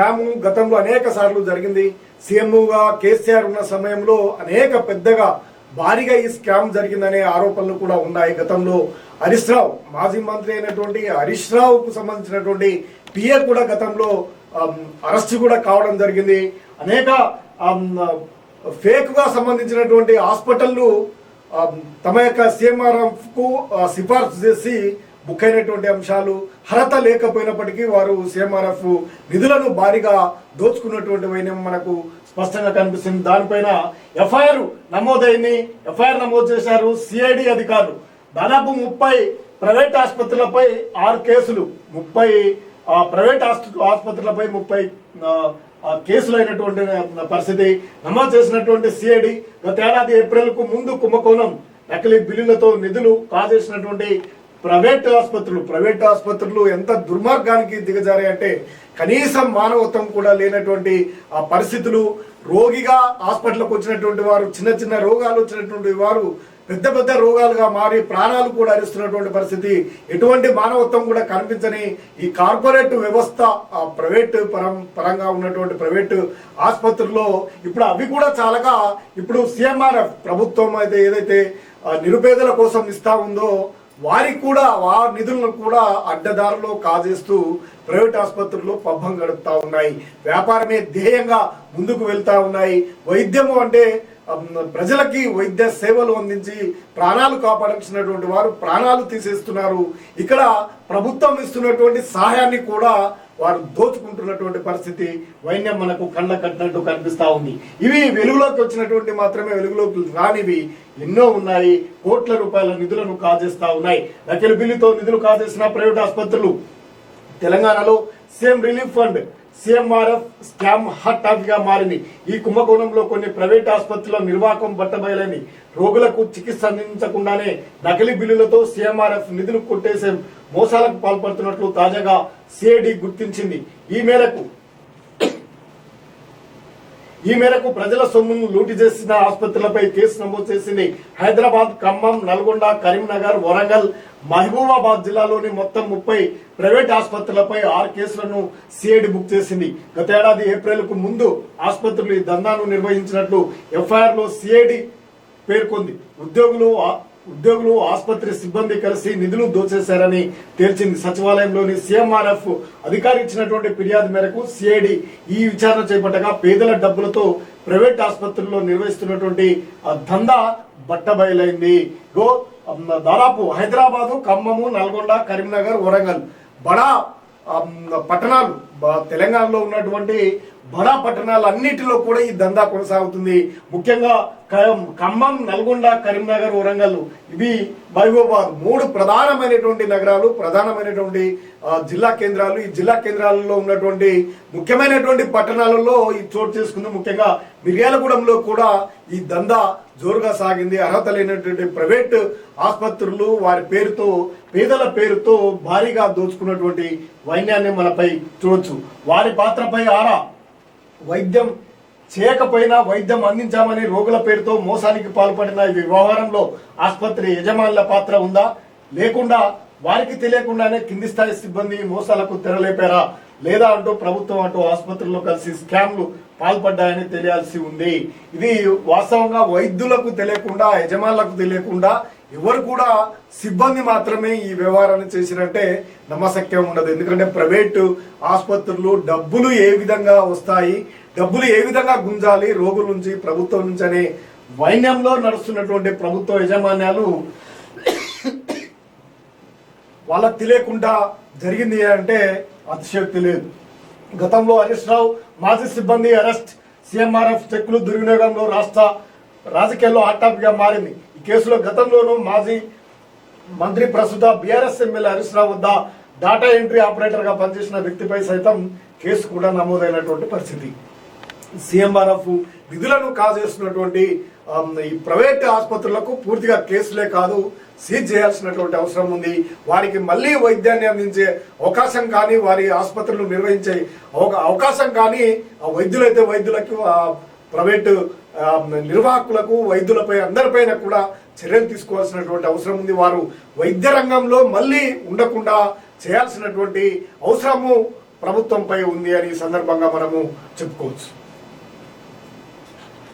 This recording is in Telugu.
స్కామ్ గతంలో అనేక సార్లు జరిగింది. సీఎంగా కేసీఆర్ ఉన్న సమయంలో అనేక పెద్దగా భారీగా ఈ స్కామ్ జరిగిందనే ఆరోపణలు కూడా ఉన్నాయి గతంలో. హరీష్ రావు మాజీ మంత్రి అయినటువంటి హరీష్ రావుకు సంబంధించినటువంటి పిఏ కూడా గతంలో అరెస్ట్ కూడా కావడం జరిగింది. అనేక ఫేక్గా ఫేక్గా సంబంధించినటువంటి హాస్పిటళ్ళు తమ యొక్క సీఎంఆర్ఎఫ్కు సిఫార్సు చేసి బుక్ అయినటువంటి అంశాలు అర్హత లేకపోయినప్పటికీ వారు సీఎంఆర్ఎఫ్ నిధులను భారీగా దోచుకున్నటువంటి వైనం మనకు స్పష్టంగా కనిపిస్తుంది. దానిపైన ఎఫ్ఐఆర్ నమోదైంది. ఎఫ్ఐఆర్ నమోదు చేశారు సిఐడి అధికారులు. దాదాపు ముప్పై ప్రైవేట్ ఆసుపత్రులపై ఆరు కేసులు ముప్పై ప్రైవేట్ ఆసుపత్రులపై ముప్పై కేసులు అయినటువంటి పరిస్థితి నమోదు చేసినటువంటి సిఐడి గత ఏడాది ఏప్రిల్కు ముందు కుంభకోణం నకిలీ బిల్లులతో నిధులు కాజేసినటువంటి ప్రైవేట్ ఆసుపత్రులు ప్రైవేట్ ఆసుపత్రులు ఎంత దుర్మార్గానికి దిగజారాయి అంటే కనీసం మానవత్వం కూడా లేనటువంటి ఆ పరిస్థితులు. రోగిగా హాస్పిటల్కి వచ్చినటువంటి వారు చిన్న చిన్న రోగాలు వచ్చినటువంటి వారు పెద్ద పెద్ద రోగాలుగా మారి ప్రాణాలు కూడా అరిస్తున్నటువంటి పరిస్థితి. ఎటువంటి మానవత్వం కూడా కనిపించని ఈ కార్పొరేట్ వ్యవస్థ ఆ ప్రైవేట్ పరం పరంగా ఉన్నటువంటి ప్రైవేట్ ఆసుపత్రుల్లో ఇప్పుడు అవి కూడా చాలాగా ఇప్పుడు సీఎంఆర్ఎఫ్ ప్రభుత్వం అయితే ఏదైతే నిరుపేదల కోసం ఇస్తా ఉందో వారికి కూడా వారి నిధులను కూడా అడ్డదారులో కాజేస్తూ ప్రైవేట్ ఆసుపత్రులు పబ్బం గడుపుతా ఉన్నాయి. వ్యాపారమే ధ్యేయంగా ముందుకు వెళ్తా ఉన్నాయి. వైద్యము అంటే ప్రజలకి వైద్య సేవలు అందించి ప్రాణాలు కాపాడాల్సినటువంటి వారు ప్రాణాలు తీసేస్తున్నారు. ఇక్కడ ప్రభుత్వం ఇస్తున్నటువంటి సహాయాన్ని కూడా వారు దోచుకుంటున్నటువంటి పరిస్థితి వైన్యం మనకు కళ్ళ కట్టినట్టు కనిపిస్తా ఉంది. ఇవి వెలుగులోకి వచ్చినటువంటి మాత్రమే వెలుగులోకి రానివి ఎన్నో ఉన్నాయి. కోట్ల రూపాయల నిధులను కాజేస్తా ఉన్నాయి. నకిలి బిల్లుతో నిధులు కాజేసిన ప్రైవేట్ ఆసుపత్రులు. తెలంగాణలో CM relief fund CMRF scam hot టాపిక్గా మారింది. ఈ కుంభకోణంలో కొన్ని ప్రైవేట్ ఆసుపత్రుల నిర్వాహకం బట్టబయలని రోగులకు చికిత్స అందించకుండానే నకిలీ బిల్లులతో సిఎంఆర్ఎఫ్ నిధులు కొట్టేసే మోసాలకు పాల్పడుతున్నట్లు తాజాగా సిఐడి గుర్తించింది. ఈ మేరకు ఈ మేరకు ప్రజల సొమ్మును లూటి చేసిన ఆసుపత్రులపై కేసు నమోదు చేసింది హైదరాబాద్ ఖమ్మం నల్గొండ కరీంనగర్ వరంగల్ మహబూబాబాద్ జిల్లాలోని మొత్తం ముప్పై ప్రైవేట్ ఆసుపత్రులపై ఆరు కేసులను సిఐడి బుక్ చేసింది. గత ఏడాది ఏప్రిల్కు ముందు ఆసుపత్రులు ఈ దందాను నిర్వహించినట్లు ఎఫ్ఐఆర్లో సిఐడి పేర్కొంది. ఉద్యోగులు ఉద్యోగులు ఆసుపత్రి సిబ్బంది కలిసి నిధులు దోచేశారని తేల్చింది. సచివాలయంలోని సీఎంఆర్ఎఫ్ అధికారి ఇచ్చినటువంటి ఫిర్యాదు మేరకు సిఐడి ఈ విచారణ చేపట్టగా పేదల డబ్బులతో ప్రైవేట్ ఆసుపత్రుల్లో నిర్వహిస్తున్నటువంటి దందా బట్టబయలైంది. గో దాదాపు హైదరాబాదు ఖమ్మము నల్గొండ కరీంనగర్ వరంగల్ బడా పట్టణాలు తెలంగాణలో ఉన్నటువంటి బడా పట్టణాలు అన్నిటిలో కూడా ఈ దందా కొనసాగుతుంది. ముఖ్యంగా క- ఖమ్మం నల్గొండ కరీంనగర్ వరంగల్ ఇవి మహబూబాబాద్ మూడు ప్రధానమైనటువంటి నగరాలు ప్రధానమైనటువంటి జిల్లా కేంద్రాలు. ఈ జిల్లా కేంద్రాలలో ఉన్నటువంటి ముఖ్యమైనటువంటి పట్టణాలలో ఈ చోటు చేసుకుంది. ముఖ్యంగా మిర్యాలగూడెంలో కూడా ఈ దందా జోరుగా సాగింది. అర్హత లేనటువంటి ప్రైవేట్ ఆసుపత్రులు వారి పేరుతో పేదల పేరుతో భారీగా దోచుకున్నటువంటి వైన్యాన్ని మనపై చూడొచ్చు. వారి పాత్రపై ఆరా. వైద్యం చేయకపోయినా వైద్యం అందించామని రోగుల పేరుతో మోసానికి పాల్పడిన ఈ వ్యవహారంలో ఆసుపత్రి యజమానుల పాత్ర ఉందా? లేకుండా వారికి తెలియకుండానే కింది స్థాయి సిబ్బంది మోసాలకు తెరలేపారా? లేదా అంటూ ప్రభుత్వం అంటూ ఆసుపత్రుల్లో కలిసి స్కామ్లు పాల్పడ్డాయని తెలియాల్సి ఉంది. ఇది వాస్తవంగా వైద్యులకు తెలియకుండా యజమానులకు తెలియకుండా ఎవరు కూడా సిబ్బంది మాత్రమే ఈ వ్యవహారాన్ని చేసినట్టే నమ్మశక్యం ఉండదు ఎందుకంటే ప్రైవేటు ఆసుపత్రులు డబ్బులు ఏ విధంగా వస్తాయి డబ్బులు ఏ విధంగా గుంజాలి రోగుల నుంచి ప్రభుత్వం నుంచి అనే వైన్యంలో నడుస్తున్నటువంటి ప్రభుత్వ యజమాన్యాలు వాళ్ళకి తెలియకుండా జరిగింది అంటే అతిశక్తి లేదు. గతంలో హరీష్ రావు మాజీ సిబ్బంది అరెస్ట్ సీఎంఆర్ఎఫ్ చెక్కులు దుర్వినియోగంలో రాష్ట్ర రాజకీయాల్లో హాట్ టాపిక్గా మారింది. ఈ కేసులో గతంలోనూ మాజీ మంత్రి ప్రస్తుత బీఆర్ఎస్ ఎమ్మెల్యే హరీష్ రావు వద్ద డాటా ఎంట్రీ ఆపరేటర్గా పనిచేసిన వ్యక్తిపై సైతం కేసు కూడా నమోదైనటువంటి పరిస్థితి. సీఎంఆర్ఎఫ్ విధులను కాజేస్తున్నటువంటి ఈ ప్రైవేట్ ఆసుపత్రులకు పూర్తిగా కేసులే కాదు సీజ్ చేయాల్సినటువంటి అవసరం ఉంది. వారికి మళ్ళీ వైద్యాన్ని అందించే అవకాశం కానీ వారి ఆసుపత్రులు నిర్వహించే అవకాశం కానీ ఆ వైద్యులైతే వైద్యులకు ప్రైవేటు నిర్వాహకులకు వైద్యులపై అందరిపైన కూడా చర్యలు తీసుకోవాల్సినటువంటి అవసరం ఉంది. వారు వైద్య రంగంలో మళ్ళీ ఉండకుండా చేయాల్సినటువంటి అవసరము ప్రభుత్వంపై ఉంది అని సందర్భంగా మనము చెప్పుకోవచ్చు.